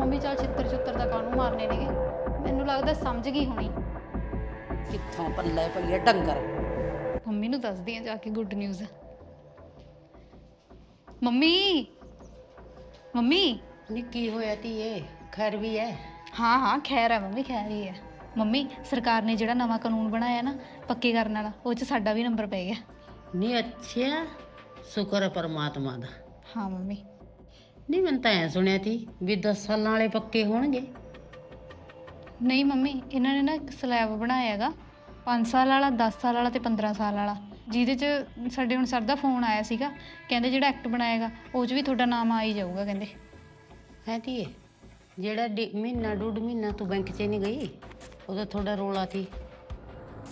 Mummy ਚੱਲ ਛਿੱਤਰ ਛੁੱਤਰ ਦਾ ਕਾਹਨੂੰ ਮਾਰਨੇ ਨੇਗੇ? ਮੈਨੂੰ ਲੱਗਦਾ ਸਮਝ ਗਈ ਹੋਣੀ। ਕਿੱਥੋਂ ਪੱਲੇ ਪਈ ਐ ਡੰਗਰ? ਮੰਮੀ ਨੂੰ ਦੱਸਦੀ ਆ ਜਾ ਕੇ ਗੁੱਡ ਨਿਊਜ਼ ਮੰਮੀ! ਮੰਮੀ! ਨੀ ਕੀ ਹੋਇਆ ਧੀਏ? ਖੈਰ ਵੀ ਐ? ਹਾਂ ਹਾਂ ਖੈਰ ਹੈ ਮੰਮੀ ਖੈਰ ਹੀ ਹੈ ਮੰਮੀ ਸਰਕਾਰ ਨੇ ਜਿਹੜਾ ਨਵਾਂ ਕਾਨੂੰਨ ਬਣਾਇਆ ਨਾ ਪੱਕੇ ਕਰਨ ਵਾਲਾ ਉਹ 'ਚ ਸਾਡਾ ਵੀ ਨੰਬਰ ਪੈ ਗਿਆ। ਨੀ ਅੱਛਾ। ਸ਼ੁਕਰ ਹੈ ਪਰਮਾਤਮਾ ਦਾ। ਹਾਂ ਮੰਮੀ। ਨਹੀਂ ਮੈਂ ਤਾਂ ਐ ਸੁਣਿਆ ਸੀ ਵੀ 10 ਸਾਲਾਂ ਵਾਲੇ ਪੱਕੇ ਹੋਣਗੇ। ਨਹੀਂ ਮੰਮੀ ਇਹਨਾਂ ਨੇ ਨਾ ਇੱਕ ਸਲੈਬ ਬਣਾਇਆ ਹੈਗਾ। 5 ਸਾਲ ਵਾਲਾ 10 ਸਾਲ ਵਾਲਾ ਤੇ 15 ਸਾਲ ਵਾਲਾ। ਜਿਹਦੇ 'ਚ ਸਾਡੇ ਹੁਣ ਸਰ ਦਾ ਫੋਨ ਆਇਆ ਸੀਗਾ ਕਹਿੰਦੇ ਜਿਹੜਾ ਐਕਟ ਬਣਾਏਗਾ ਉਹ 'ਚ ਵੀ ਤੁਹਾਡਾ ਨਾਮ ਆ ਹੀ ਜਾਊਗਾ ਕਹਿੰਦੇ। ਹੈ ਧੀਏ ਜਿਹੜਾ ਡੇ- ਮਹੀਨਾ ਡੂਢ ਮਹੀਨਾ ਤੂੰ ਬੈਂਕ 'ਚ ਨਹੀਂ ਗਈ? ਉਹਦਾ ਥੋੜਾ ਰੋਲਾ ਸੀ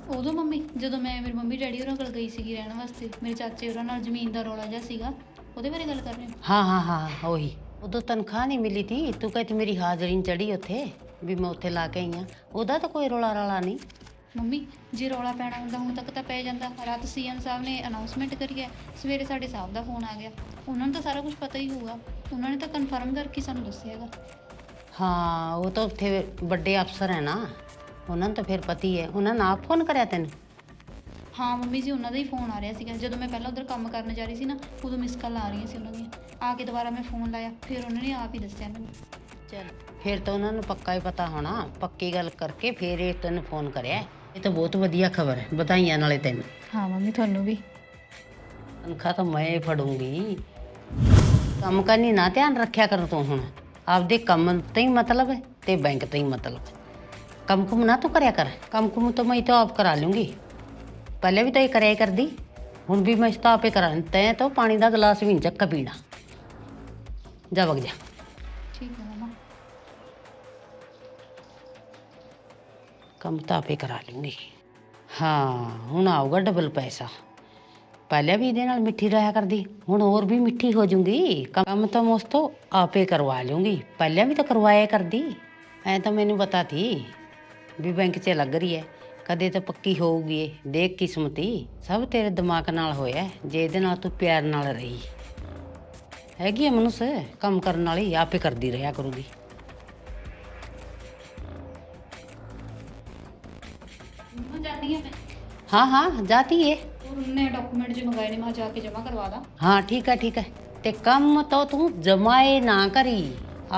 ਉਦੋਂ ਮੰਮੀ ਜਦੋਂ ਮੈਂ ਮੇਰੀ ਮੰਮੀ ਡੈਡੀ ਹੋਰਾਂ ਕੋਲ ਗਈ ਸੀਗੀ ਰਹਿਣ ਵਾਸਤੇ ਮੇਰੇ ਚਾਚੇ ਹੋਰਾਂ ਨਾਲ ਜ਼ਮੀਨ ਦਾ ਰੌਲਾ ਜਿਹਾ ਸੀਗਾ। ਉਹਦੇ ਬਾਰੇ ਗੱਲ ਕਰ ਰਹੇ ਹੋ ਹਾਂ ਹਾਂ ਹਾਂ ਉਹੀ। ਉਦੋਂ ਤਨਖਾਹ ਨਹੀਂ ਮਿਲੀ ਤੀ। ਤੂੰ ਕਹਿੰਦੀ ਮੇਰੀ ਹਾਜ਼ਰੀ ਨਹੀਂ ਚੜੀ ਉੱਥੇ ਵੀ ਮੈਂ ਉੱਥੇ ਲਾ ਕੇ ਆਈ ਆ। ਉਹਦਾ ਤਾਂ ਕੋਈ ਰੋਲਾ ਰਾਲਾ ਨਹੀਂ। ਮੰਮੀ ਜੇ ਰੌਲਾ ਪੈਣਾ ਹੁੰਦਾ ਹੁਣ ਤੱਕ ਤਾਂ ਪੈ ਜਾਂਦਾ। ਰਾਤ ਸੀਐਮ ਸਾਹਿਬ ਨੇ ਅਨਾਉਂਸਮੈਂਟ ਕਰੀ ਹੈ ਸਵੇਰੇ ਸਾਡੇ ਸਾਹਿਬ ਦਾ ਫੋਨ ਆ ਗਿਆ। ਉਹਨਾਂ ਨੂੰ ਤਾਂ ਸਾਰਾ ਕੁਝ ਪਤਾ ਹੀ ਹੋਊਗਾ। ਉਹਨਾਂ ਨੇ ਤਾਂ ਕਨਫਰਮ ਕਰਕੇ ਸਾਨੂੰ ਦੱਸਿਆਗਾ ਹਾਂ ਉਹ ਤਾਂ ਉੱਥੇ ਵੱਡੇ ਅਫਸਰ ਹੈ ਨਾ। ਉਹਨਾਂ ਨੂੰ ਤਾਂ ਫਿਰ ਪਤੀ ਹੈ ਉਹਨਾਂ ਨੇ ਆਪ ਫੋਨ ਕਰਿਆ ਤੈਨੂੰ? ਹਾਂ ਮੰਮੀ ਜੀ ਉਹਨਾਂ ਦਾ ਹੀ ਫੋਨ ਆ ਰਿਹਾ ਸੀਗਾ। ਜਦੋਂ ਮੈਂ ਪਹਿਲਾਂ ਉਧਰ ਕੰਮ ਕਰਨ ਜਾ ਰਹੀ ਸੀ ਨਾ ਉਦੋਂ ਮਿਸ ਕਾਲ ਆ ਰਹੀਆਂ ਸੀ ਉਹਨਾਂ ਦੀਆਂ। ਆ ਕੇ ਦੁਬਾਰਾ ਮੈਂ ਫੋਨ ਲਾਇਆ ਫਿਰ ਉਹਨਾਂ ਨੇ ਆਪ ਹੀ ਦੱਸਿਆ ਮੈਨੂੰ। ਚਲ ਫਿਰ ਤਾਂ ਉਹਨਾਂ ਨੂੰ ਪੱਕਾ ਹੀ ਪਤਾ ਹੋਣਾ। ਪੱਕੀ ਗੱਲ ਕਰਕੇ ਫਿਰ ਇਹ ਤੈਨੂੰ ਫੋਨ ਕਰਿਆ ਇਹ ਤਾਂ ਬਹੁਤ ਵਧੀਆ ਖਬਰ ਹੈ ਵਧਾਈਆਂ ਨਾਲੇ ਤੈਨੂੰ। ਹਾਂ ਮੰਮੀ ਤੁਹਾਨੂੰ ਵੀ। ਤਨਖਾਹ ਤਾਂ ਮੈਂ ਹੀ ਫੜੂੰਗੀ। ਕੰਮ ਕਰਨੀ ਨਾ ਧਿਆਨ ਰੱਖਿਆ ਕਰ ਤੂੰ ਹੁਣ। ਆਪਦੇ ਕੰਮ ਤੇ ਹੀ ਮਤਲਬ ਹੈ ਤੇ ਬੈਂਕ ਤੇ ਹੀ ਮਤਲਬ ਹੈ। ਕੰਮ ਕੁਮ ਨਾ ਤੂੰ ਕਰਿਆ ਕਰ। ਕੰਮ ਕੁਮ ਤਾਂ ਮੈਂ ਤਾਂ ਆਪ ਕਰਾ ਲੂੰਗੀ ਪਹਿਲੇ ਵੀ ਤਾਂ ਇਹ ਕਰਿਆ ਕਰਦੀ। ਹੁਣ ਵੀ ਮੈਂ ਤਾਂ ਆਪੇ ਕਰਾਂ। ਤੈਂ ਤਾਂ ਪਾਣੀ ਦਾ ਗਲਾਸ ਵੀ ਨਹੀਂ ਚੱਕ ਪੀਣਾ। ਜਾ ਵਗ ਜਾ। ਠੀਕ ਹੈ ਮਮਾ। ਕੰਮ ਤਾਂ ਆਪੇ ਕਰਾ ਲੂੰਗੀ ਹਾਂ ਹੁਣ ਆਊਗਾ ਡਬਲ ਪੈਸਾ। ਪਹਿਲੇ ਵੀ ਇਹਦੇ ਨਾਲ ਮਿੱਠੀ ਰਹਾ ਕਰਦੀ। ਹੁਣ ਹੋਰ ਵੀ ਮਿੱਠੀ ਹੋ ਜੂੰਗੀ। ਕੰਮ ਤਾਂ ਮੋਸਤੋ ਆਪੇ ਕਰਵਾ ਲੂੰਗੀ ਪਹਿਲੇ ਵੀ ਤਾਂ ਕਰਵਾਇਆ ਕਰਦੀ। ਐ ਤਾਂ ਮੈਨੂੰ ਪਤਾ ਥੀ ਵੀ ਬੈਂਕ 'ਚ ਲੱਗ ਰਹੀ ਹੈ। ਕਦੇ ਤਾਂ ਪੱਕੀ ਹੋਊਗੀ ਇਹ ਦੇਖ ਕਿਸਮਤੀ ਸਭ ਤੇਰੇ ਦਿਮਾਗ ਨਾਲ ਹੋਇਆ ਹੈ, ਜੇ ਇਹਦੇ ਨਾਲ ਤੂੰ ਪਿਆਰ ਨਾਲ ਰਹੀ ਹੈਗੀ ਹੈ ਮਨੁੱਖ ਕੰਮ ਕਰਨ ਵਾਲੀ ਆਪੇ ਕਰਦੀ ਰਿਹਾ ਕਰੂਗੀ ਮੈਂ ਜਾਂਦੀ ਹਾਂ ਮੈਂ ਹਾਂ ਹਾਂ ਜਾਤੀ ਹੈ और उनने डॉक्यूमेंट जो मंगाए ने वहाँ जाके जमा करवा दा ਹਾਂ ਠੀਕ ਹੈ ਠੀਕ ਹੈ ਤੇ ਕੰਮ ਤਾਂ ਤੂੰ ਜਮਾਏ ਨਾ ਕਰੀ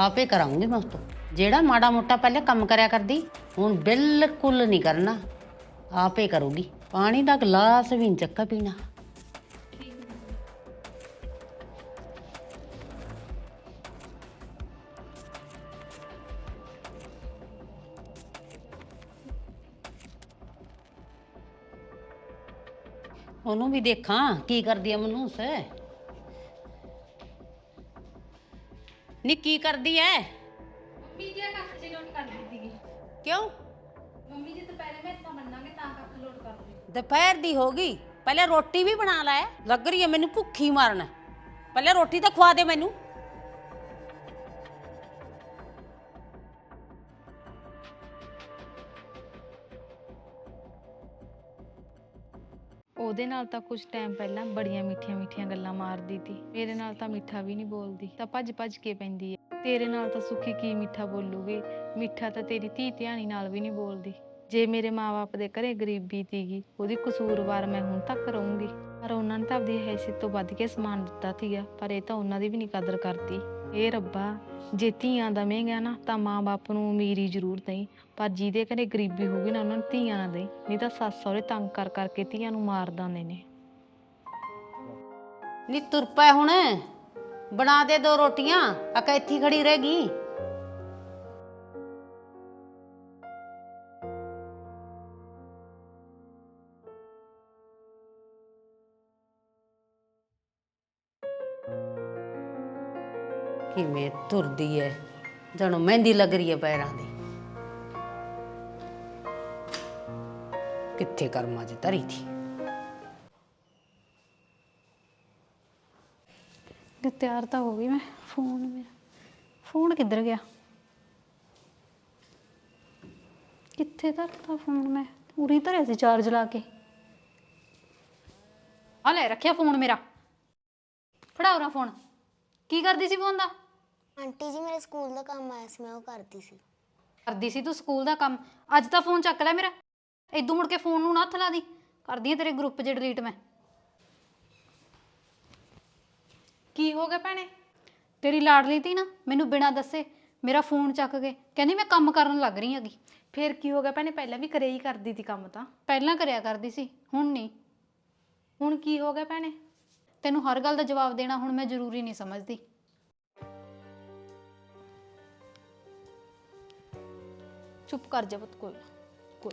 ਆਪੇ ਕਰਾਉਂਗੀ ਮੈਂ ਉਸ ਤੋਂ ਜਿਹੜਾ ਮਾੜਾ ਮੋਟਾ ਪਹਿਲੇ ਕੰਮ ਕਰਿਆ ਕਰਦੀ ਹੁਣ ਬਿਲਕੁਲ ਨਹੀਂ ਕਰਨਾ ਆਪੇ ਕਰੂਗੀ। ਪਾਣੀ ਦਾ ਗਲਾਸ ਵੀ ਨਹੀਂ ਚੱਕਾ ਪੀਣਾ। ਉਹਨੂੰ ਵੀ ਦੇਖਾਂ, ਕੀ ਕਰਦੀ ਆ ਮਨੂਸ ਨੀ, ਕੀ ਕਰਦੀ ਐ? ਦੁਪਹਿਰ ਦੀ ਹੋ ਗਈ। ਪਹਿਲੇ ਰੋਟੀ ਵੀ ਬਣਾ ਲੈ, ਲੱਗ ਰਹੀ ਐ ਮੈਨੂੰ ਭੁੱਖੀ ਮਾਰਨ। ਪਹਿਲੇ ਰੋਟੀ ਤਾਂ ਖਵਾ ਦੇ ਮੈਨੂੰ। ਉਹਦੇ ਨਾਲ ਤਾਂ ਕੁਝ ਟਾਈਮ ਪਹਿਲਾਂ ਬੜੀਆਂ ਮਿੱਠੀਆਂ ਮਿੱਠੀਆਂ ਗੱਲਾਂ ਮਾਰਦੀ ਤੀ। ਮੇਰੇ ਨਾਲ ਤਾਂ ਮਿੱਠਾ ਵੀ ਨਹੀਂ ਬੋਲਦੀ। ਤਾਂ ਭੱਜ ਭੱਜ ਕੇ ਪੈਂਦੀ ਹੈ। ਤੇਰੇ ਨਾਲ ਤਾਂ ਸੁੱਖੀ ਕੀ ਮਿੱਠਾ ਬੋਲੂਗੀ? ਮਿੱਠਾ ਤਾਂ ਤੇਰੀ ਧੀ ਧਿਆਣੀ ਨਾਲ ਵੀ ਨਹੀਂ ਬੋਲਦੀ। ਜੇ ਮੇਰੇ ਮਾਪੇ ਦੇ ਘਰੇ ਗਰੀਬੀ ਤੀਗੀ ਉਹਦੀ ਕਸੂਰਵਾਰ ਮੈਂ ਹੁਣ ਤੱਕ ਰਹੂੰਗੀ। ਪਰ ਉਹਨਾਂ ਨੇ ਤਾਂ ਆਪਦੀ ਹੈਸੀਅਤ ਤੋਂ ਵੱਧ ਕੇ ਸਮਾਨ ਦਿੱਤਾ ਸੀਗਾ, ਪਰ ਇਹ ਤਾਂ ਉਹਨਾਂ ਦੀ ਵੀ ਨਹੀਂ ਕਦਰ ਕਰਦੀ। ਇਹ ਰੱਬਾ, ਜੇ ਧੀਆਂ ਦਵੇਂਗਾ ਨਾ, ਤਾਂ ਮਾਂ-ਬਾਪ ਨੂੰ ਅਮੀਰੀ ਜ਼ਰੂਰ ਦੇਈ। ਪਰ ਜਿਹਦੇ ਘਰੇ ਗਰੀਬੀ ਹੋਊਗੀ ਨਾ, ਉਹਨਾਂ ਨੂੰ ਧੀਆਂ ਨਾ ਦੇਈ। ਨਹੀਂ ਤਾਂ ਸੱਸ ਸਹੁਰੇ ਤੰਗ ਕਰ ਕਰਕੇ ਧੀਆਂ ਨੂੰ ਮਾਰ ਦਿੰਦੇ ਨੇ। ਨੀ ਤੁਰ ਪੈ ਹੁਣ। ਬਣਾ ਦੇ ਦੋ ਰੋਟੀਆਂ ਆ ਇੱਥੇ ਹੀ ਖੜੀ ਰਹੇਗੀ ਕਿਵੇਂ ਤੁਰਦੀ ਐ। ਜਾਣੋ, ਮਹਿੰਦੀ ਲੱਗ ਰਹੀ ਐ ਪੈਰਾਂ ਦੀ। ਕਿੱਥੇ ਕਰਮਾਂ 'ਚ ਧਰੀ ਥੀ? ਤੇ ਤਿਆਰ ਤਾਂ ਹੋ ਗਈ ਮੈਂ। ਫੋਨ ਮੇਰਾ। ਫੋਨ ਕਿੱਧਰ ਗਿਆ? ਕਿੱਥੇ ਧਰਤਾ ਫੋਨ ਮੈਂ? ਉਰੀ ਧਰਿਆ ਸੀ ਚਾਰਜ ਲਾ ਕੇ। ਆ ਲੈ ਰੱਖਿਆ ਫੋਨ ਮੇਰਾ। ਫੜਾ ਉਰਾ ਫੋਨ। ਕੀ ਕਰਦੀ ਸੀ ਫੋਨ ਦਾ? ਆਂਟੀ ਜੀ ਮੇਰੇ ਸਕੂਲ ਦਾ ਕੰਮ ਆਇਆ ਸੀ ਮੈਂ ਉਹ ਕਰਦੀ ਸੀ। ਕਰਦੀ ਸੀ ਤੂੰ ਸਕੂਲ ਦਾ ਕੰਮ? ਅੱਜ ਤਾਂ ਫੋਨ ਚੱਕ ਲੈ ਮੇਰਾ। ਇਦੋਂ ਮੁੜ ਕੇ ਫੋਨ ਨੂੰ ਨਾ ਹੱਥ ਲਾ ਦੀ। ਕਰਦੀ ਆ ਤੇਰੇ ਗਰੁੱਪ 'ਚ ਡਿਲੀਟ ਮੈਂ। ਕੀ ਹੋ ਗਿਆ ਭੈਣੇ? ਤੇਰੀ ਲਾਡਲੀ ਤੀ ਨਾ ਮੈਨੂੰ ਬਿਨਾਂ ਦੱਸੇ ਮੇਰਾ ਫੋਨ ਚੱਕ ਕੇ ਕਹਿੰਦੀ ਮੈਂ ਕੰਮ ਕਰਨ ਲੱਗ ਰਹੀ ਹੈਗੀ। ਫੇਰ ਕੀ ਹੋ ਗਿਆ ਭੈਣੇ? ਪਹਿਲਾਂ ਵੀ ਕਰੇ ਹੀ ਕਰਦੀ ਤੀ ਕੰਮ ਤਾਂ। ਪਹਿਲਾਂ ਕਰਿਆ ਕਰਦੀ ਸੀ ਹੁਣ ਨਹੀਂ। ਹੁਣ ਕੀ ਹੋ ਗਿਆ ਭੈਣੇ? ਤੈਨੂੰ ਹਰ ਗੱਲ ਦਾ ਜਵਾਬ ਦੇਣਾ ਹੁਣ ਮੈਂ ਜ਼ਰੂਰੀ ਨਹੀਂ ਸਮਝਦੀ। ਚੁੱਪ ਕਰ ਜਾ ਪੁੱਤ ਕੋਈ ਨਾ, ਕੋਈ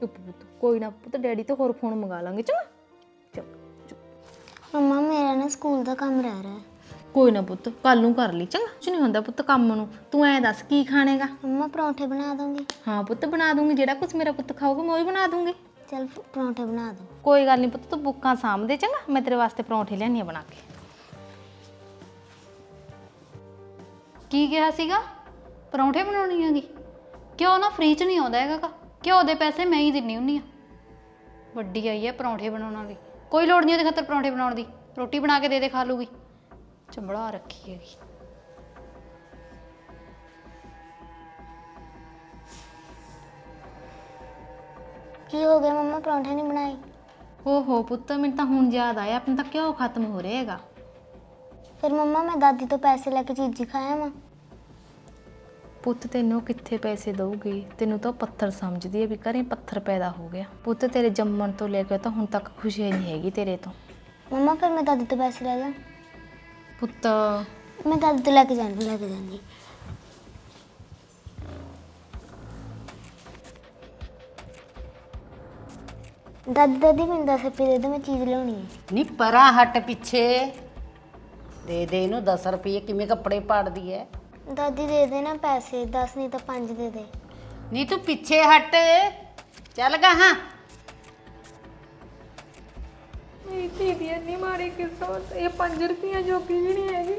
ਚੁੱਪ ਪੁੱਤ ਕੋਈ ਨਾ ਪੁੱਤ ਡੈਡੀ ਤੋਂ ਹੋਰ ਫੋਨ ਮੰਗਾ ਲਾਂਗੇ ਚੰਗਾ? ਚੁੱਪ ਚੁੱਪ ਮੰਮਾ ਮੇਰਾ ਨਾ ਸਕੂਲ ਦਾ ਕੰਮ ਰਹਿ ਰਿਹਾ। ਹੈ ਕੋਈ ਨਾ ਪੁੱਤ ਕੱਲ ਨੂੰ ਕਰ ਲਈ ਚੰਗਾ? ਕੁਝ ਨਹੀਂ ਹੁੰਦਾ ਪੁੱਤ ਕੰਮ ਨੂੰ। ਤੂੰ ਐਂ ਦੱਸ ਕੀ ਖਾਣੇਗਾ? ਮੰਮਾ ਪਰੌਂਠੇ ਬਣਾ ਦੋਗੇ ਹਾਂ ਪੁੱਤ ਬਣਾ ਦੂੰਗੀ ਜਿਹੜਾ ਕੁਝ ਮੇਰਾ ਪੁੱਤ ਖਾਊਗਾ ਮੈਂ ਉਹ ਹੀ ਬਣਾ ਦੂੰਗੀ ਚਲ ਪਰੌਂਠੇ ਬਣਾ ਦੋ। ਕੋਈ ਗੱਲ ਨਹੀਂ ਪੁੱਤ ਤੂੰ ਬੁੱਕਾਂ ਸਾਂਭਦੇ ਚੰਗਾ? ਮੈਂ ਤੇਰੇ ਵਾਸਤੇ ਪਰੌਂਠੇ ਲਿਆਨੀ ਆ ਬਣਾ ਕੇ। ਕੀ ਕਿਹਾ ਸੀਗਾ? ਪਰੌਂਠੇ ਬਣਾਉਣੀ ਹੈਗੀ? ਕਿਉਂ ਨਾ ਫ੍ਰੀ 'ਚ ਨਹੀਂ ਆਉਂਦਾ ਹੈਗਾ ਗਾ। ਘਿਓ ਦੇ ਪੈਸੇ ਮੈਂ ਹੀ ਦਿੰਨੀ ਹੁੰਨੀ ਆ। ਵੱਡੀ ਆਈ ਹੈ ਪਰੌਂਠੇ ਬਣਾਉਣ ਵਾਲੀ। ਕੋਈ ਲੋੜ ਨਹੀਂ ਉਹਦੇ ਖਾਤਰ ਪਰੌਂਠੇ ਬਣਾਉਣ ਦੀ। ਰੋਟੀ ਬਣਾ ਕੇ ਦੇ ਦੇ ਖਾ ਲੂਗੀ। ਚੰਬੜਾ ਰੱਖੀ ਹੈਗੀ। ਕੀ ਹੋ ਗਿਆ ਮੰਮਾ? ਪਰੌਂਠੇ ਨਹੀਂ ਬਣਾਏ? ਹੋ ਹੋ ਪੁੱਤ ਮੈਨੂੰ ਤਾਂ ਹੁਣ ਯਾਦ ਆਇਆ। ਆਪਣਾ ਤਾਂ ਕਿਉਂ ਖਤਮ ਹੋ ਰਿਹਾ ਹੈਗਾ? ਫਿਰ ਮੰਮਾ ਮੈਂ ਦਾਦੀ ਤੋਂ ਪੈਸੇ ਲੈ ਕੇ ਚੀਜ਼ੀ ਖਾਇਆ ਵਾਂ। ਪੁੱਤ ਤੈਨੂੰ ਕਿੱਥੇ ਪੈਸੇ ਦਊਗੀ? ਤੈਨੂੰ ਤਾਂ ਉਹ ਪੱਥਰ ਸਮਝਦੀ ਹੈ ਵੀ ਘਰੇ ਪੱਥਰ ਪੈਦਾ ਹੋ ਗਿਆ। ਪੁੱਤ ਤੇਰੇ ਜੰਮਣ ਤੋਂ ਲੈ ਕੇ ਤਾਂ ਹੁਣ ਤੱਕ ਖੁਸ਼ੀ ਨਹੀਂ ਹੈਗੀ ਤੇਰੇ ਤੋਂ। ਮੰਮਾ ਫਿਰ ਮੈਂ ਦਾਦੀ ਤੋਂ ਪੈਸੇ ਲੈ ਲਾਂ। ਪੁੱਤ। ਮੈਂ ਦਾਦੀ ਤੋਂ ਲੈ ਕੇ ਜਾਂਦੀ ਲੈ ਕੇ ਜਾਂਦੀ ਦਾਦੀ ਦਾਦੀ ਮੈਨੂੰ ਦਸ ਰੁਪਏ ਦੇ ਦੇ ਮੈਂ ਚੀਜ਼ ਲਿਆਉਣੀ ਹੈ। ਨੀ ਪਰਾਂ ਹਟ ਪਿੱਛੇ। ਦੇ ਦੇ ਇਹਨੂੰ 10 ਰੁਪਏ ਕਿਵੇਂ ਕੱਪੜੇ ਪਾੜਦੀ ਐ ਦਾਦੀ ਦੇ ਦੇ ਨਾ ਪੈਸੇ 10 ਨਹੀਂ ਤਾਂ 5 ਦੇ ਦੇ। ਨੀ ਤੂੰ ਪਿੱਛੇ ਹਟ। ਚੱਲ ਗਾ ਹਾਂ ਮੇਰੀ ਦੀਦੀ ਇੰਨੀ ਮਾੜੀ ਕਿਸਮਤ ਇਹ 5 ਰੁਪਈਆ ਜੋਗੀ ਵੀ ਨਹੀਂ ਹੈਗੀ।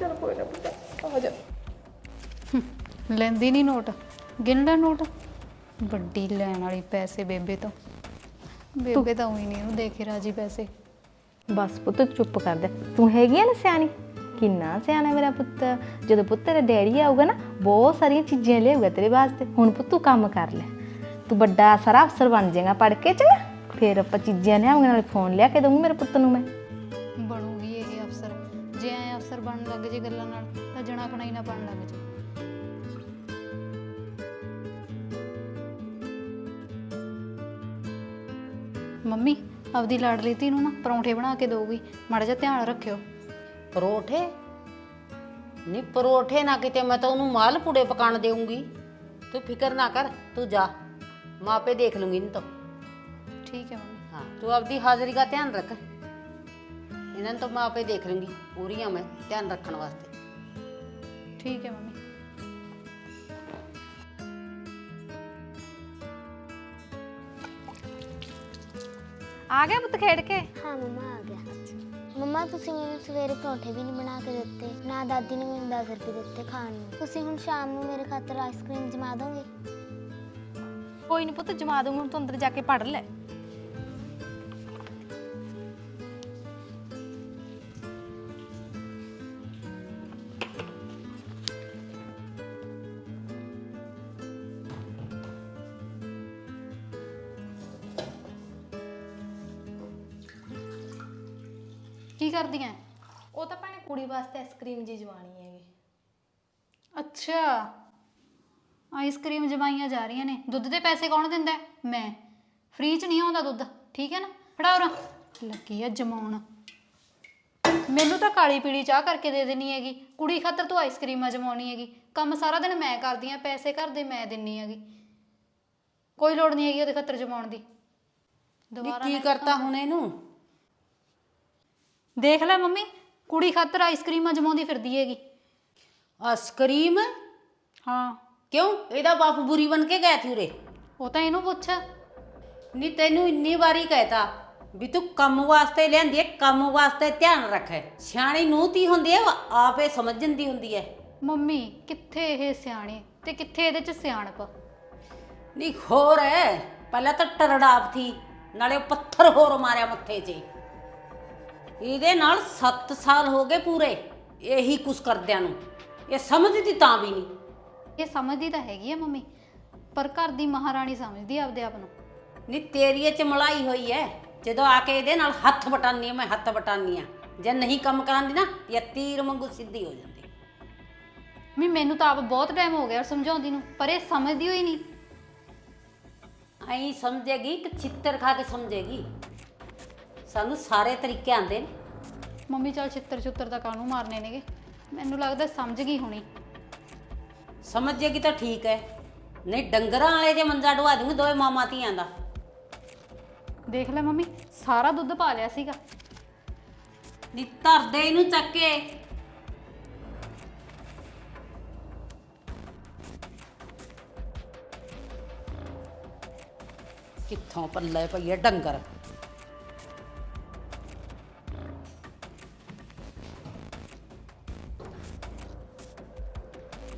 ਚਲ ਕੋਈ ਨਾ ਪੁੱਤ ਆ ਜਾ। ਲੈਂਦੀ ਨਹੀਂ ਨੋਟ। ਗਿਣ ਲੈ ਨੋਟ? ਵੱਡੀ ਲੈਣ ਵਾਲੀ ਪੈਸੇ ਬੇਬੇ ਤੋਂ। ਬੇਬੇ ਤਾਂ ਉਹੀ ਨਹੀਂ ਉਹਨੂੰ ਦੇ ਕੇ ਰਾਜੀ ਪੈਸੇ। ਬਸ ਪੁੱਤ ਚੁੱਪ ਕਰ ਦੇ ਤੂੰ ਹੈਗੀ ਆ ਨਾ ਸਿਆਣੀ? ਕਿੰਨਾ ਸਿਆਣਾ ਮੇਰਾ ਪੁੱਤ। ਜਦੋਂ ਪੁੱਤ ਤੇਰਾ ਡੈਡੀ ਆਊਗਾ ਨਾ, ਬਹੁਤ ਸਾਰੀਆਂ ਚੀਜ਼ਾਂ ਲਿਆਊਗਾ ਤੇਰੇ ਵਾਸਤੇ। ਹੁਣ ਪੁੱਤ ਤੂੰ ਕੰਮ ਕਰ ਲੈ। ਤੂੰ ਵੱਡਾ ਸਾਰਾ ਅਫਸਰ ਬਣ ਜਾਏਗਾ ਪੜ ਕੇ, ਚੰਗਾ। ਫਿਰ ਆਪਾਂ ਚੀਜ਼ਾਂ ਲਿਆਵਾਂਗੇ, ਨਾਲੇ ਫੋਨ ਲਿਆ ਕੇ ਦਊਂਗੀ ਮੇਰੇ ਪੁੱਤ ਨੂੰ ਮੈਂ। ਬਣੂਗੀ ਇਹ ਅਫਸਰ। ਜੇ ਐ ਅਫਸਰ ਬਣਨ ਲੱਗ ਜੇ ਗੱਲਾਂ ਨਾਲ, ਤਾਂ ਜਣਾ ਖਣਾ ਹੀ ਨਾ ਬਣ ਲੱਗ ਜੇ। ਮੰਮੀ, ਆਪਦੀ ਲਾਡਲੀ ਧੀ ਨੂੰ ਨਾ ਪਰੌਂਠੇ ਬਣਾ ਕੇ ਦਊਗੀ। ਮਾੜਾ ਜਿਹਾ ਧਿਆਨ ਰੱਖਿਓ। ਪਰੋਠੇ? ਨੀ ਪਰੋਠੇ ਨਾ ਕਿਤੇ ਮੈਂ ਤਾਂ ਉਹਨੂੰ ਮਾਲ ਪੂੜੇ ਪਕਾਣ ਦੇਊਂਗੀ। ਤੂੰ ਫਿਕਰ ਨਾ ਕਰ ਤੂੰ ਜਾ। ਮਾਪੇ ਦੇਖ ਲੂੰਗੀ ਨਹੀਂ ਤਾਂ। ਠੀਕ ਹੈ ਮੰਮੀ। ਹਾਂ ਤੂੰ ਆਪਦੀ ਹਾਜ਼ਰੀ ਦਾ ਧਿਆਨ ਰੱਖ। ਇਹਨਾਂ ਨੂੰ ਤਾਂ ਮੈਂ ਆਪੇ ਦੇਖ ਲੂੰਗੀ ਪੂਰੀਆਂ ਮੈਂ ਧਿਆਨ ਰੱਖਣ ਵਾਸਤੇ। ਠੀਕ ਹੈ ਮੰਮੀ। ਆ ਗਿਆ ਪੁੱਤ ਖੇਡ ਕੇ? ਹਾਂ ਮੰਮਾ ਮੰਮਾ, ਤੁਸੀਂ ਮੈਨੂੰ ਸਵੇਰੇ ਪਰੌਂਠੇ ਵੀ ਨਹੀਂ ਬਣਾ ਕੇ ਦਿੱਤੇ, ਨਾ ਦਾਦੀ ਨੇ ਮੈਨੂੰ 10 ਰੁਪਏ ਦਿੱਤੇ ਖਾਣ ਨੂੰ। ਤੁਸੀਂ ਹੁਣ ਸ਼ਾਮ ਨੂੰ ਮੇਰੇ ਖਾਤਰ ਆਈਸਕ੍ਰੀਮ ਜਮਾ ਦੋਗੇ? ਕੋਈ ਨਹੀਂ ਪੁੱਤ, ਜਮਾ ਦੂੰਗੀ, ਹੁਣ ਤੂੰ ਅੰਦਰ ਜਾ ਕੇ ਪੜ ਲੈ। ਕਰਦੀਆਂ? ਉਹ ਤਾਂ ਭੈਣੇ ਕੁੜੀ ਵਾਸਤੇ ਆਈਸਕ੍ਰੀਮ ਜੀ ਜਵਾਣੀ ਹੈਗੀ। ਅੱਛਾ। ਆਈਸਕ੍ਰੀਮ ਜਮਾਈਆਂ ਜਾ ਰਹੀਆਂ ਨੇ। ਦੁੱਧ ਦੇ ਪੈਸੇ ਕੌਣ ਦਿੰਦਾ ਹੈ? ਮੈਂ। ਫ੍ਰੀ ਚ ਨਹੀਂ ਆਉਂਦਾ ਦੁੱਧ। ਠੀਕ ਹੈ ਨਾ? ਫੜਾ ਉਰਾ। ਲੱਗੀ ਆ ਜਮਾਉਣ। ਮੈਨੂੰ ਤਾਂ ਕਾਲੀ ਪੀਲੀ ਚਾਹ ਕਰਕੇ ਦੇ ਦੇਣੀ ਹੈਗੀ। ਕੁੜੀ ਖਾਤਰ ਤੂੰ ਆਈਸਕ੍ਰੀਮਾਂ ਜਮਾਉਣੀ ਹੈਗੀ। ਕੰਮ ਸਾਰਾ ਦਿਨ ਮੈਂ ਕਰਦੀ ਆ ਪੈਸੇ ਘਰ ਦੇ ਮੈਂ ਦਿੰਨੀ ਹੈਗੀ। ਕੋਈ ਲੋੜ ਨਹੀਂ ਹੈਗੀ ਉਹਦੇ ਖਾਤਰ ਜਮਾਉਣ ਦੀ। ਦੁਬਾਰਾ ਕੀ ਕਰਤਾ ਹੁਣ ਇਹਨੂੰ? ਦੇਖ ਲੈ ਮੰਮੀ ਕੁੜੀ ਖਾਤਰ ਆਈਸਕ੍ਰੀਮਾਂ ਜਮਾਉਂਦੀ ਫਿਰਦੀ ਹੈਗੀ। ਆਈਸਕ੍ਰੀਮ ਹਾਂ। ਕਿਉਂ? ਇਹਦਾ ਬਾਪ ਬੁਰੀ ਬਣ ਕੇ ਗਿਆ ਸੀ ਉਰੇ। ਉਹ ਤਾਂ ਇਹਨੂੰ ਪੁੱਛ। ਨੀ ਤੈਨੂੰ ਇੰਨੀ ਵਾਰੀ ਕਹਿਤਾ ਵੀ ਤੂੰ ਕੰਮ ਵਾਸਤੇ ਲਿਆਂਦੀ ਹੈ ਕੰਮ ਵਾਸਤੇ ਧਿਆਨ ਰੱਖ। ਸਿਆਣੀ ਨੂੰ ਤੀ ਹੁੰਦੀ ਹੈ ਉਹ ਆਪੇ ਸਮਝਣ ਦੀ ਹੁੰਦੀ ਹੈ। ਮੰਮੀ ਕਿੱਥੇ ਇਹ ਸਿਆਣੀ ਤੇ ਕਿੱਥੇ ਇਹਦੇ ਚ ਸਿਆਣਪ? ਨੀ ਹੋਰ ਹੈ। ਪਹਿਲਾਂ ਤਾਂ ਟਰੜਾਪ ਥੀ ਨਾਲੇ ਉਹ ਪੱਥਰ ਹੋਰ ਮਾਰਿਆ ਮੱਥੇ 'ਚ। ਇਹਦੇ ਨਾਲ 7 ਸਾਲ ਹੋ ਗਏ ਪੂਰੇ ਇਹੀ ਕੁਛ ਕਰਦਿਆਂ ਨੂੰ। ਇਹ ਸਮਝਦੀ ਤਾਂ ਵੀ ਨਹੀਂ। ਇਹ ਸਮਝਦੀ ਤਾਂ ਹੈਗੀ ਆ ਮੰਮੀ ਪਰ ਘਰ ਦੀ ਮਹਾਰਾਣੀ ਸਮਝਦੀ ਆ ਆਪਦੇ ਆਪ ਨੂੰ। ਨੀ ਤੇਰੀ ਇਹ ਚ ਮਲਾਈ ਹੋਈ ਐ। ਜਦੋਂ ਆ ਕੇ ਇਹਦੇ ਨਾਲ ਹੱਥ ਵਟਾਨੀ ਮੈਂ ਹੱਥ ਵਟਾਨੀ ਆ। ਜੇ ਨਹੀਂ ਕੰਮ ਕਰਾਂਦੀ ਨਾ ਇਹ ਤੀਰ ਵਾਂਗੂ ਸਿੱਧੀ ਹੋ ਜਾਂਦੀ। ਵੀ ਮੈਨੂੰ ਤਾਂ ਆਪ ਬਹੁਤ ਟਾਈਮ ਹੋ ਗਿਆ ਸਮਝਾਉਂਦੀ ਨੂੰ ਪਰ ਇਹ ਸਮਝਦੀ ਹੋਈ ਨਹੀਂ। ਐਂ ਸਮਝੇਗੀ ਕਿ ਛਿੱਤਰ ਖਾ ਕੇ ਸਮਝੇਗੀ। ਸਾਨੂੰ ਸਾਰੇ ਤਰੀਕੇ ਆਂਦੇ ਨੇ। ਮੰਮੀ ਚੱਲ ਛਿੱਤਰ ਛੁੱਤਰ ਤਾਂ ਕਾਹਨੂੰ ਮਾਰਨੇ ਨੇਗੇ? ਮੈਨੂੰ ਲੱਗਦਾ ਸਮਝ ਗਈ ਹੋਣੀ। ਸਮਝੇਗੀ ਤਾਂ ਠੀਕ ਹੈ ਨਹੀਂ ਡੰਗਰਾਂ ਵਾਲੇ ਜੇ ਮੰਜਾ ਢਵਾ ਦੂੰਗੀ ਦੋਵੇਂ ਮਾਮਾ ਧੀਆਂ ਦਾ। ਦੇਖ ਲੈ ਮੰਮੀ ਸਾਰਾ ਦੁੱਧ ਪਾ ਲਿਆ ਸੀਗਾ। ਨੀ ਧਰਦੇ ਇਹਨੂੰ ਚੱਕ ਕੇ। ਕਿੱਥੋਂ ਪੱਲੇ ਪਈਏ ਡੰਗਰ?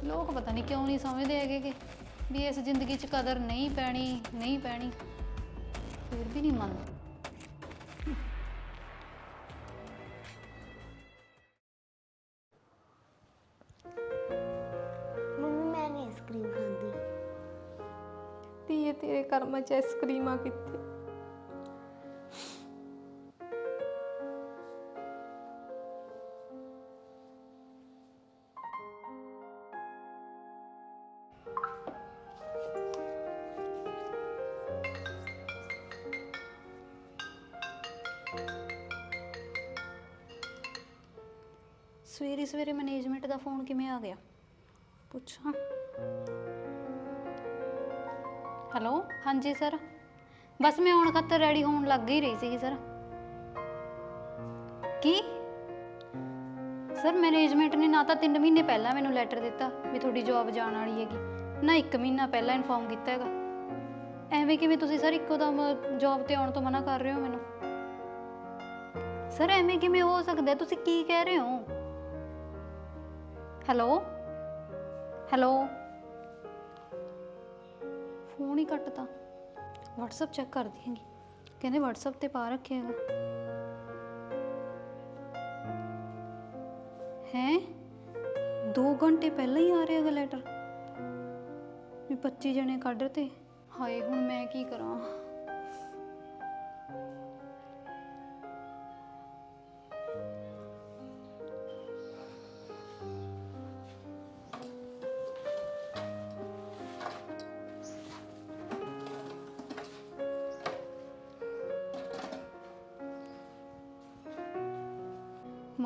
ਲੋਕ ਪਤਾ ਨਹੀਂ ਕਿਉਂ ਨਹੀਂ ਸਮਝਦੇ ਹੈਗੇ ਕਿ ਵੀ ਇਸ ਜ਼ਿੰਦਗੀ 'ਚ ਕਦਰ ਨਹੀਂ ਪੈਣੀ ਨਹੀਂ ਪੈਣੀ। ਫਿਰ ਵੀ ਨਹੀਂ ਮੰਨਦੇ। ਮੰਮੀ ਮੈਂ ਨਹੀਂ ਆਈਸਕ੍ਰੀਮ ਖਾਂਦੀ। ਧੀਏ ਤੇਰੇ ਕਰਮਾਂ 'ਚ ਆਈਸਕ੍ਰੀਮਾਂ ਕਿੱਥੇ? ਸਵੇਰੇ ਸਵੇਰੇ ਮੈਨੇਜਮੈਂਟ ਦਾ ਫੋਨ ਕਿਵੇਂ ਆ ਗਿਆ? ਪੁੱਛਾਂ। ਹੈਲੋ ਹਾਂਜੀ ਸਰ ਬਸ ਮੈਂ ਆਉਣ ਖਾਤਰ ਰੈਡੀ ਹੋਣ ਲੱਗ ਹੀ ਰਹੀ ਸੀਗੀ ਸਰ ਕੀ? ਸਰ ਮੈਨੇਜਮੈਂਟ ਨੇ ਨਾ ਤਾਂ 3 ਮਹੀਨੇ ਪਹਿਲਾਂ ਮੈਨੂੰ ਲੈਟਰ ਦਿੱਤਾ ਵੀ ਤੁਹਾਡੀ ਜੌਬ ਜਾਣ ਵਾਲੀ ਹੈਗੀ ਨਾ 1 ਮਹੀਨਾ ਪਹਿਲਾਂ ਇਨਫੋਰਮ ਕੀਤਾ ਹੈਗਾ। ਐਵੇਂ ਕਿਵੇਂ ਤੁਸੀਂ ਸਰ ਇੱਕੋ ਦਮ ਜੌਬ ਤੇ ਆਉਣ ਤੋਂ ਮਨਾ ਕਰ ਰਹੇ ਹੋ ਮੈਨੂੰ? ਸਰ ਐਵੇਂ ਕਿਵੇਂ ਹੋ ਸਕਦਾ? ਤੁਸੀਂ ਕੀ ਕਹਿ ਰਹੇ ਹੋ? ਹੈਲੋ ਹੈਲੋ ਫੋਨ ਹੀ ਕੱਟਤਾ। WhatsApp ਚੈੱਕ ਕਰਦੀ ਹੈਗੀ ਕਹਿੰਦੇ WhatsApp ਤੇ ਪਾ ਰੱਖਿਆ ਹੈਗਾ। ਹੈ? 2 ਘੰਟੇ ਪਹਿਲਾਂ ਹੀ ਆ ਰਿਹਾ ਹੈਗਾ ਲੈਟਰ ਵੀ 25 ਜਣੇ ਕੱਢ ਤੇ। ਹਾਏ, ਹੁਣ ਮੈਂ ਕੀ ਕਰਾਂ?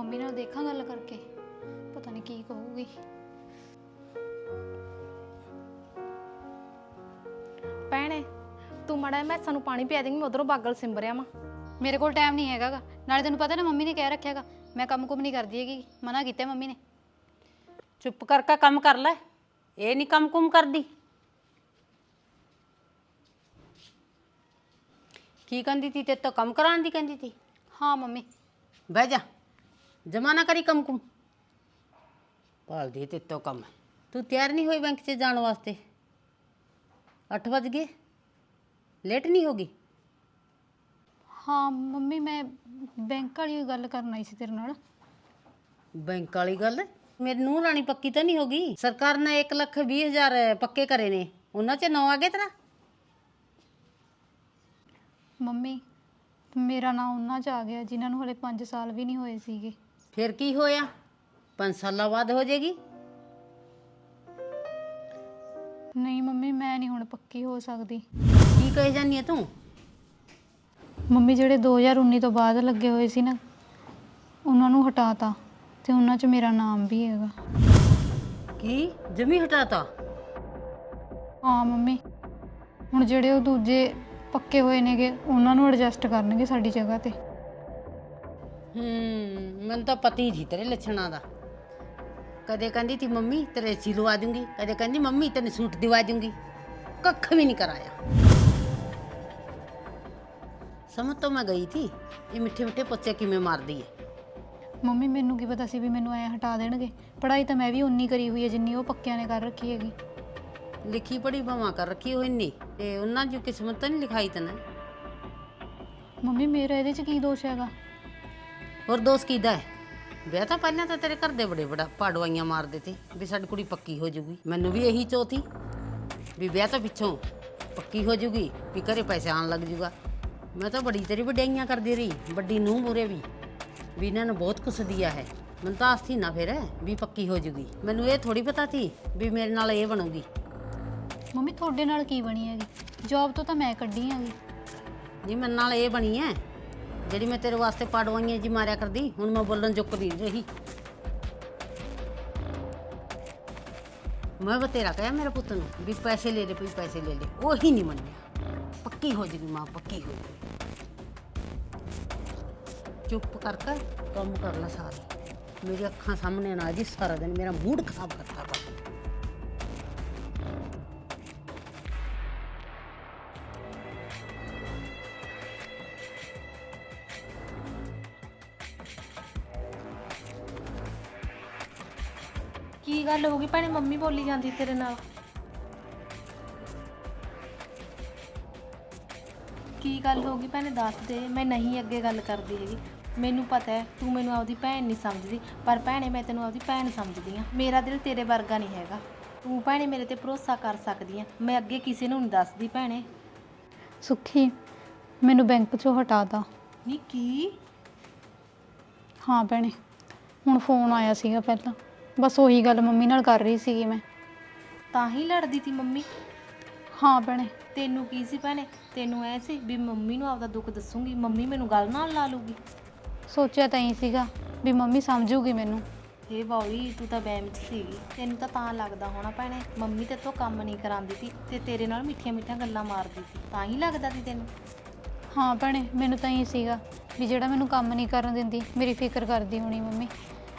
ਮੰਮੀ ਨਾਲ ਦੇਖਾਂ ਗੱਲ ਕਰਕੇ। ਪਤਾ ਨਹੀਂ ਕੀ ਕਹੂਗੀ। ਭੈਣੇ ਤੂੰ ਮੜਾ ਮੈਂ ਸਾਨੂੰ ਪਾਣੀ ਪਿਆ ਦੇਂਗੀ ਮੈਂ ਉਧਰੋਂ ਬਾਗਲ ਸਿੰਬਰਿਆ ਵਾਂ। ਮੇਰੇ ਕੋਲ ਟਾਈਮ ਨਹੀਂ ਹੈਗਾਗਾ ਨਾਲੇ ਤੈਨੂੰ ਪਤਾ ਨਾ ਮੰਮੀ ਨੇ ਕਹਿ ਰੱਖਿਆਗਾ ਮੈਂ ਕੰਮ ਕੁਮ ਨਹੀਂ ਕਰਦੀ ਹੈਗੀ। ਮਨਾ ਕੀਤਾ ਮੰਮੀ ਨੇ। ਚੁੱਪ ਕਰਕੇ ਕੰਮ ਕਰ ਲੈ। ਇਹ ਨਹੀਂ ਕੰਮ ਕੁਮ ਕਰਦੀ। ਕੀ ਕਹਿੰਦੀ ਤੀ? ਤੇ ਤਾਂ ਕੰਮ ਕਰਾਉਣ ਦੀ ਕਹਿੰਦੀ ਤੀ? ਹਾਂ ਮੰਮੀ। ਬਹਿ ਜਾ। ਜਮਾ ਨਾ ਕਰੀ ਕੰਮ ਕੁਮ। ਭਾਲਦੀ ਤੇ ਤੋਂ ਕੰਮ। ਤੂੰ ਤਿਆਰ ਨਹੀਂ ਹੋਈ ਬੈਂਕ 'ਚ ਜਾਣ ਵਾਸਤੇ? 8 ਵਜ ਗਏ? ਲੇਟ ਨਹੀਂ ਹੋਗੀ ਹਾਂ ਮੰਮੀ ਮੈਂ ਬੈਂਕ ਵਾਲੀ ਗੱਲ ਕਰਨ ਆਈ ਸੀ ਤੇਰੇ ਨਾਲ। ਬੈਂਕ ਵਾਲੀ ਗੱਲ? ਮੇਰੀ ਨੂੰਹ ਰਾਣੀ ਪੱਕੀ ਤਾਂ ਨਹੀਂ ਹੋਗੀ ਸਰਕਾਰ ਨੇ 1 ਲੱਖ 20 ਹਜ਼ਾਰ ਪੱਕੇ ਕਰੇ ਨੇ। ਉਹਨਾਂ 'ਚ ਨੌ ਆ ਗਏ ਤੇਰਾ? ਮੰਮੀ ਮੇਰਾ ਨਾਂ ਉਹਨਾਂ 'ਚ ਆ ਗਿਆ ਜਿਨ੍ਹਾਂ ਨੂੰ ਹਲੇ 5 ਸਾਲ ਵੀ ਨਹੀਂ ਹੋਏ ਸੀਗੇ। ਫਿਰ ਕੀ ਹੋਇਆ? 5 ਸਾਲਾਂ ਬਾਅਦ ਹੋ ਜਾਏਗੀ। ਨਹੀਂ ਮੰਮੀ ਮੈਂ ਨਹੀਂ ਹੁਣ ਪੱਕੀ ਹੋ ਸਕਦੀ। ਕੀ ਕਹੀ ਜਾਨੀ ਹੈ ਤੂੰ? ਮੰਮੀ ਜਿਹੜੇ 2019 ਤੋਂ ਬਾਅਦ ਲੱਗੇ ਹੋਏ ਸੀ ਨਾ ਉਹਨਾਂ ਨੂੰ ਹਟਾਤਾ ਤੇ ਉਹਨਾਂ 'ਚ ਮੇਰਾ ਨਾਮ ਵੀ ਹੈਗਾ। ਕੀ? ਜਮੀ ਹਟਾਤਾ? ਹਾਂ ਮੰਮੀ ਹੁਣ ਜਿਹੜੇ ਉਹ ਦੂਜੇ ਪੱਕੇ ਹੋਏ ਨੇਗੇ ਉਹਨਾਂ ਨੂੰ ਐਡਜਸਟ ਕਰਨਗੇ ਸਾਡੀ ਜਗ੍ਹਾ ਤੇ। ਹੂੰ ਮੈਨੂੰ ਤਾਂ ਪਤਾ ਹੀ ਸੀ ਤੇਰੇ ਲੱਛਣਾਂ ਦਾ। ਕਦੇ ਕਹਿੰਦੀ ਤੀ ਮੰਮੀ ਤੇਰੇ ਸੀ ਲਵਾ ਦੂੰਗੀ। ਕਦੇ ਕਹਿੰਦੀ ਮੰਮੀ ਤੈਨੂੰ ਸੂਟ ਦਿਵਾ ਦੂੰਗੀ। ਕੱਖ ਵੀ ਨਹੀਂ ਕਰਾਇਆ। ਸਮਝ ਤੋਂ ਮੈਂ ਗਈ ਥੀ ਇਹ ਮਿੱਠੇ ਮਿੱਠੇ ਪੁੱਛੇ ਕਿਵੇਂ ਮਾਰਦੀ ਹੈ ਮੰਮੀ ਮੈਨੂੰ ਕੀ ਪਤਾ ਸੀ ਵੀ ਮੈਨੂੰ ਐ ਹਟਾ ਦੇਣਗੇ। ਪੜ੍ਹਾਈ ਤਾਂ ਮੈਂ ਵੀ ਉਨੀ ਕਰੀ ਹੋਈ ਹੈ ਜਿੰਨੀ ਉਹ ਪੱਕਿਆਂ ਨੇ ਕਰ ਰੱਖੀ ਹੈਗੀ। ਲਿਖੀ ਪੜੀ ਭਵਾਂ ਕਰ ਰੱਖੀ ਹੋਈ ਨਹੀਂ ਤੇ ਉਹਨਾਂ ਦੀ ਕਿਸਮਤ ਤਾਂ ਨਹੀਂ ਲਿਖਾਈ ਤਨੇ ਮੰਮੀ ਮੇਰਾ ਇਹਦੇ 'ਚ ਕੀ ਦੋਸ਼ ਹੈਗਾ? ਹੋਰ ਦੋਸਤ ਕਿਹਦਾ ਹੈ? ਵਿਆਹ ਤਾਂ ਪਹਿਲਾਂ ਤਾਂ ਤੇਰੇ ਘਰ ਦੇ ਬੜੇ ਬੜਾ ਪਾੜਵਾਈਆਂ ਮਾਰਦੇ ਤੇ ਵੀ ਸਾਡੀ ਕੁੜੀ ਪੱਕੀ ਹੋ ਜੂਗੀ ਮੈਨੂੰ ਵੀ ਇਹੀ ਚੋਤੀ ਵੀ ਵਿਆਹ ਤੋਂ ਪਿੱਛੋਂ ਪੱਕੀ ਹੋ ਜੂਗੀ ਵੀ ਘਰੇ ਪੈਸੇ ਆਣ ਲੱਗ ਜੂਗਾ ਮੈਂ ਤਾਂ ਬੜੀ ਤੇਰੀ ਵਡਿਆਈਆਂ ਕਰਦੀ ਰਹੀ ਵੱਡੀ ਨੂੰ ਮੂਰੇ ਵੀ ਵੀ ਇਹਨਾਂ ਨੇ ਬਹੁਤ ਕੁਛ ਦਿਆ ਹੈ। ਮੈਨੂੰ ਤਾਂ ਆਸਤੀ ਨਾ ਫਿਰ ਵੀ ਪੱਕੀ ਹੋ ਜੂਗੀ ਮੈਨੂੰ ਇਹ ਥੋੜੀ ਪਤਾ ਸੀ ਵੀ ਮੇਰੇ ਨਾਲ ਇਹ ਬਣੂਗੀ। ਮੰਮੀ ਤੁਹਾਡੇ ਨਾਲ ਕੀ ਬਣੀ ਹੈਗੀ? ਜੌਬ ਤੋਂ ਤਾਂ ਮੈਂ ਕੱਢੀ ਹੈਗੀ। ਜੀ ਮੇਰੇ ਨਾਲ ਇਹ ਬਣੀ ਐ ਜਿਹੜੀ ਮੈਂ ਤੇਰੇ ਵਾਸਤੇ ਪਾੜਵਾਈਆਂ ਜੀ ਮਾਰਿਆ ਕਰਦੀ, ਹੁਣ ਮੈਂ ਬੋਲਣ ਚੁੱਕਦੀ ਰਹੀ। ਮੈਂ ਬਤੇਰਾ ਕਹਿਆ ਮੇਰੇ ਪੁੱਤ ਨੂੰ ਵੀ ਪੈਸੇ ਲੈ ਲੈ, ਕੋਈ ਪੈਸੇ ਲੈ ਲੈ, ਉਹ ਹੀ ਨਹੀਂ ਮੰਨਿਆ। ਪੱਕੀ ਹੋ ਜੂਗੀ ਮਾਂ, ਪੱਕੀ ਹੋ ਜੂਗੀ। ਚੁੱਪ ਕਰਕੇ ਕੰਮ ਕਰ ਲੈ ਸਾਰੀ। ਮੇਰੀ ਅੱਖਾਂ ਸਾਹਮਣੇ ਨਾ ਆ ਜੀ, ਸਾਰਾ ਦਿਨ ਮੇਰਾ ਮੂਡ ਖਰਾਬ ਕਰਤਾ। ਵਾ ਕੀ ਗੱਲ ਹੋ ਗਈ? ਭੈਣੇ ਮੰਮੀ ਬੋਲੀ ਜਾਂਦੀ ਤੇਰੇ ਨਾਲ। ਕੀ ਗੱਲ ਹੋ ਗਈ ਭੈਣੇ? ਦੱਸ ਦੇ। ਮੈਂ ਨਹੀਂ ਅੱਗੇ ਗੱਲ ਕਰਦੀ ਹੈਗੀ। ਮੈਨੂੰ ਪਤਾ ਹੈ ਤੂੰ ਮੈਨੂੰ ਆਪਦੀ ਭੈਣ ਨਹੀਂ ਸਮਝਦੀ। ਪਰ ਭੈਣੇ ਮੈਂ ਤੈਨੂੰ ਆਪਦੀ ਭੈਣ ਸਮਝਦੀ ਆ ਮੇਰਾ ਦਿਲ ਤੇਰੇ ਵਰਗਾ ਨਹੀਂ ਹੈਗਾ। ਤੂੰ ਭੈਣੇ ਮੇਰੇ ਤੇ ਭਰੋਸਾ ਕਰ ਸਕਦੀ ਆ ਮੈਂ ਅੱਗੇ ਕਿਸੇ ਨੂੰ ਨਹੀਂ ਦੱਸਦੀ ਭੈਣੇ। ਸੁੱਖੀ ਮੈਨੂੰ ਬੈਂਕ 'ਚੋਂ ਹਟਾ ਤਾ। ਨੀ ਕੀ? ਹਾਂ ਭੈਣੇ ਹੁਣ ਫੋਨ ਆਇਆ ਸੀਗਾ ਪਹਿਲਾਂ। ਬਸ ਉਹੀ ਗੱਲ ਮੰਮੀ ਨਾਲ ਕਰ ਰਹੀ ਸੀਗੀ ਮੈਂ। ਤਾਂ ਹੀ ਲੜਦੀ ਸੀ ਮੰਮੀ। ਹਾਂ ਭੈਣੇ। ਤੈਨੂੰ ਕੀ ਸੀ ਭੈਣੇ? ਤੈਨੂੰ ਐ ਸੀ ਵੀ ਮੰਮੀ ਨੂੰ ਆਪਦਾ ਦੁੱਖ ਦੱਸੂਗੀ ਮੰਮੀ ਮੈਨੂੰ ਗੱਲ ਨਾਲ ਲਾ ਲੂਗੀ ਸੋਚਿਆ ਤਾਂ ਹੀ ਸੀਗਾ ਵੀ ਮੰਮੀ ਸਮਝੂਗੀ ਮੈਨੂੰ। ਇਹ ਬੌਲੀ ਤੂੰ ਤਾਂ ਵਹਿਮ 'ਚ ਸੀਗੀ। ਤੈਨੂੰ ਤਾਂ ਤਾਂ ਲੱਗਦਾ ਹੋਣਾ ਭੈਣੇ ਮੰਮੀ ਤੇ ਤੋਂ ਕੰਮ ਨਹੀਂ ਕਰਾਉਂਦੀ ਸੀ ਤੇ ਤੇਰੇ ਨਾਲ ਮਿੱਠੀਆਂ ਮਿੱਠੀਆਂ ਗੱਲਾਂ ਮਾਰਦੀ ਸੀ। ਤਾਂ ਹੀ ਲੱਗਦਾ ਸੀ ਤੈਨੂੰ। ਹਾਂ ਭੈਣੇ ਮੈਨੂੰ ਤਾਂ ਹੀ ਸੀਗਾ ਵੀ ਜਿਹੜਾ ਮੈਨੂੰ ਕੰਮ ਨਹੀਂ ਕਰਨ ਦਿੰਦੀ ਮੇਰੀ ਫਿਕਰ ਕਰਦੀ ਹੋਣੀ ਮੰਮੀ।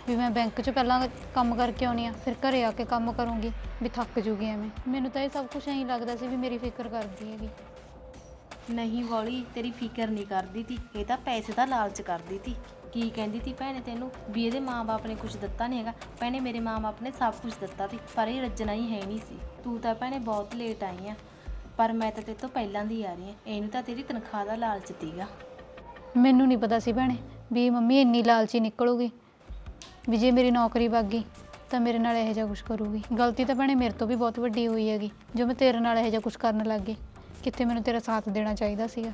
ਵੀ ਮੈਂ ਬੈਂਕ 'ਚ ਪਹਿਲਾਂ ਕੰਮ ਕਰਕੇ ਆਉਣੀ ਆ ਫਿਰ ਘਰੇ ਆ ਕੇ ਕੰਮ ਕਰੂੰਗੀ ਵੀ ਥੱਕ ਜੂਗੀ ਐਵੇਂ। ਮੈਨੂੰ ਤਾਂ ਇਹ ਸਭ ਕੁਝ ਐਂ ਲੱਗਦਾ ਸੀ ਵੀ ਮੇਰੀ ਫਿਕਰ ਕਰਦੀ ਹੈਗੀ। ਨਹੀਂ ਬੌਲੀ ਤੇਰੀ ਫਿਕਰ ਨਹੀਂ ਕਰਦੀ ਤੀ ਇਹ ਤਾਂ ਪੈਸੇ ਦਾ ਲਾਲਚ ਕਰਦੀ ਤੀ। ਕੀ ਕਹਿੰਦੀ ਤੀ ਭੈਣੇ ਤੈਨੂੰ? ਵੀ ਇਹਦੇ ਮਾਪੇ ਨੇ ਕੁਝ ਦਿੱਤਾ ਨਹੀਂ ਹੈਗਾ। ਭੈਣੇ ਮੇਰੇ ਮਾਪੇ ਨੇ ਸਭ ਕੁਝ ਦਿੱਤਾ ਤੀ ਪਰ ਇਹ ਰੱਜਣਾ ਹੀ ਹੈ ਨਹੀਂ ਸੀ। ਤੂੰ ਤਾਂ ਭੈਣੇ ਬਹੁਤ ਲੇਟ ਆਈ ਆ ਪਰ ਮੈਂ ਤਾਂ ਤੇਰੇ ਤੋਂ ਪਹਿਲਾਂ ਦੀ ਆ ਰਹੀ ਆ। ਇਹਨੂੰ ਤਾਂ ਤੇਰੀ ਤਨਖਾਹ ਦਾ ਲਾਲਚ ਤੀਗਾ ਮੈਨੂੰ ਨਹੀਂ ਪਤਾ ਸੀ ਭੈਣੇ ਵੀ ਮੰਮੀ ਇੰਨੀ ਲਾਲਚੀ ਨਿਕਲੂਗੀ। ਵੀ ਜੇ ਮੇਰੀ ਨੌਕਰੀ ਵਗ ਗਈ ਤਾਂ ਮੇਰੇ ਨਾਲ ਇਹੋ ਜਿਹਾ ਕੁਝ ਕਰੂਗੀ। ਗਲਤੀ ਤਾਂ ਭੈਣੇ ਮੇਰੇ ਤੋਂ ਵੀ ਬਹੁਤ ਵੱਡੀ ਹੋਈ ਹੈਗੀ ਜੋ ਮੈਂ ਤੇਰੇ ਨਾਲ ਇਹੋ ਜਿਹਾ ਕੁਝ ਕਰਨ ਲੱਗ ਗਈ ਕਿੱਥੇ ਮੈਨੂੰ ਤੇਰਾ ਸਾਥ ਦੇਣਾ ਚਾਹੀਦਾ ਸੀਗਾ।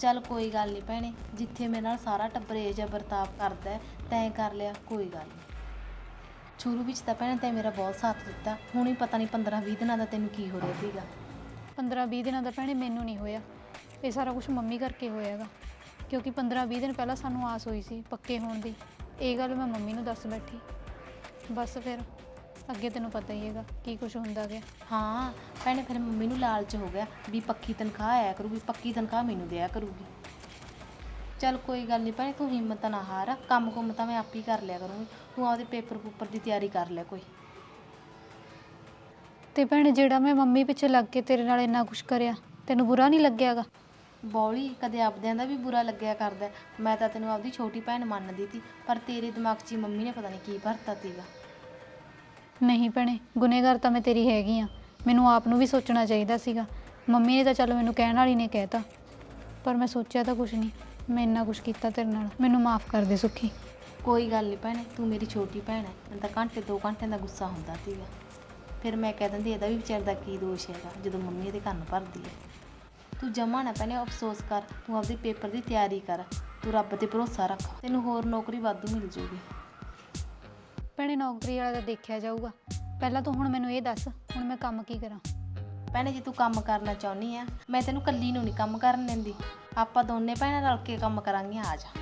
ਚੱਲ ਕੋਈ ਗੱਲ ਨਹੀਂ ਭੈਣੇ ਜਿੱਥੇ ਮੇਰੇ ਨਾਲ ਸਾਰਾ ਟੱਬਰ ਇਹ ਜਿਹਾ ਵਰਤਾਵ ਕਰਦਾ ਹੈ, ਤੈਂ ਕਰ ਲਿਆ ਕੋਈ ਗੱਲ ਨਹੀਂ ਸ਼ੁਰੂ ਵਿੱਚ ਤਾਂ ਭੈਣੇ ਤੈਂ ਮੇਰਾ ਬਹੁਤ ਸਾਥ ਦਿੱਤਾ ਹੁਣ ਹੀ ਪਤਾ ਨਹੀਂ 15 20 ਦਿਨਾਂ ਦਾ ਤੈਨੂੰ ਕੀ ਹੋ ਰਿਹਾ ਸੀਗਾ। 15 20 ਦਿਨਾਂ ਦਾ ਭੈਣੇ ਮੈਨੂੰ ਨਹੀਂ ਹੋਇਆ ਇਹ ਸਾਰਾ ਕੁਝ ਮੰਮੀ ਕਰਕੇ ਹੋਇਆਗਾ ਕਿਉਂਕਿ 15 20 ਦਿਨ ਪਹਿਲਾਂ ਸਾਨੂੰ ਆਸ ਹੋਈ ਸੀ ਪੱਕੇ ਹੋਣ ਦੀ। ਇਹ ਗੱਲ ਮੈਂ ਮੰਮੀ ਨੂੰ ਦੱਸ ਬੈਠੀ। ਬਸ ਫਿਰ ਅੱਗੇ ਤੈਨੂੰ ਪਤਾ ਹੀ ਹੈਗਾ ਕੀ ਕੁਝ ਹੁੰਦਾ ਗਿਆ। ਹਾਂ ਭੈਣੇ ਫਿਰ ਮੰਮੀ ਨੂੰ ਲਾਲਚ ਹੋ ਗਿਆ ਵੀ ਪੱਕੀ ਤਨਖਾਹ ਆਇਆ ਕਰੂਗੀ ਪੱਕੀ ਤਨਖਾਹ ਮੈਨੂੰ ਦਿਆ ਕਰੂਗੀ। ਚੱਲ ਕੋਈ ਗੱਲ ਨਹੀਂ ਭੈਣੇ ਤੂੰ ਹਿੰਮਤ ਨਾ ਹਾਰ ਕੰਮ ਕੁੰਮ ਤਾਂ ਮੈਂ ਆਪ ਹੀ ਕਰ ਲਿਆ ਕਰੂੰਗੀ। ਤੂੰ ਆਪਦੇ ਪੇਪਰ ਪੂਪਰ ਦੀ ਤਿਆਰੀ ਕਰ ਲੈ ਕੋਈ। ਤੇ ਭੈਣੇ ਜਿਹੜਾ ਮੈਂ ਮੰਮੀ ਪਿੱਛੇ ਲੱਗ ਕੇ ਤੇਰੇ ਨਾਲ ਇੰਨਾ ਕੁਝ ਕਰਿਆ ਤੈਨੂੰ ਬੁਰਾ ਨਹੀਂ ਲੱਗਿਆਗਾ? ਬੌਲੀ ਕਦੇ ਆਪਦਿਆਂ ਦਾ ਵੀ ਬੁਰਾ ਲੱਗਿਆ ਕਰਦਾ ਹੈ। ਮੈਂ ਤਾਂ ਤੈਨੂੰ ਆਪਦੀ ਛੋਟੀ ਭੈਣ ਮੰਨਦੀ ਸੀ ਪਰ ਤੇਰੇ ਦਿਮਾਗ 'ਚ ਹੀ ਮੰਮੀ ਨੇ ਪਤਾ ਨਹੀਂ ਕੀ ਭਰਤਾ ਸੀਗਾ। ਨਹੀਂ ਭੈਣੇ ਗੁਨੇਗਾਰ ਤਾਂ ਮੈਂ ਤੇਰੀ ਹੈਗੀ ਆ ਮੈਨੂੰ ਆਪ ਨੂੰ ਵੀ ਸੋਚਣਾ ਚਾਹੀਦਾ ਸੀਗਾ। ਮੰਮੀ ਨੇ ਤਾਂ ਚੱਲ ਮੈਨੂੰ ਕਹਿਣ ਵਾਲੀ ਨੇ ਕਹਿਤਾ। ਪਰ ਮੈਂ ਸੋਚਿਆ ਤਾਂ ਕੁਝ ਨਹੀਂ। ਮੈਂ ਇੰਨਾ ਕੁਝ ਕੀਤਾ ਤੇਰੇ ਨਾਲ। ਮੈਨੂੰ ਮਾਫ ਕਰ ਦੇ ਸੁੱਖੀ। ਕੋਈ ਗੱਲ ਨਹੀਂ ਭੈਣੇ ਤੂੰ ਮੇਰੀ ਛੋਟੀ ਭੈਣ ਹੈ। ਮੈਨੂੰ ਤਾਂ ਘੰਟੇ ਦੋ ਘੰਟਿਆਂ ਦਾ ਗੁੱਸਾ ਹੁੰਦਾ ਸੀਗਾ। ਫਿਰ ਮੈਂ ਕਹਿ ਦਿੰਦੀ ਇਹਦਾ ਵੀ ਵਿਚਾਰ ਦਾ ਕੀ ਦੋਸ਼ ਹੈਗਾ ਜਦੋਂ ਮੰਮੀ ਇਹਦੇ ਕੰਨ ਭਰਦੀ ਹੈ। ਤੂੰ ਜਮਾ ਨਾ ਭੈਣੇ ਅਫਸੋਸ ਕਰ ਤੂੰ ਆਪਦੇ ਪੇਪਰ ਦੀ ਤਿਆਰੀ ਕਰ ਤੂੰ ਰੱਬ ਤੇ ਭਰੋਸਾ ਰੱਖ ਤੈਨੂੰ ਹੋਰ ਨੌਕਰੀ ਵਾਧੂ ਮਿਲ ਜੂਗੀ। ਭੈਣੇ ਨੌਕਰੀ ਵਾਲਾ ਤਾਂ ਦੇਖਿਆ ਜਾਊਗਾ। ਪਹਿਲਾਂ ਤੂੰ ਹੁਣ ਮੈਨੂੰ ਇਹ ਦੱਸ ਹੁਣ ਮੈਂ ਕੰਮ ਕੀ ਕਰਾਂ? ਭੈਣੇ ਜੇ ਤੂੰ ਕੰਮ ਕਰਨਾ ਚਾਹੁੰਦੀ ਆ ਮੈਂ ਤੈਨੂੰ ਕੱਲੀ ਨੂੰ ਨਹੀਂ ਕੰਮ ਕਰਨ ਦਿੰਦੀ। ਆਪਾਂ ਦੋਨੇ ਭੈਣਾਂ ਰਲ ਕੇ ਕੰਮ ਕਰਾਂਗੀਆਂ ਆ ਜਾ।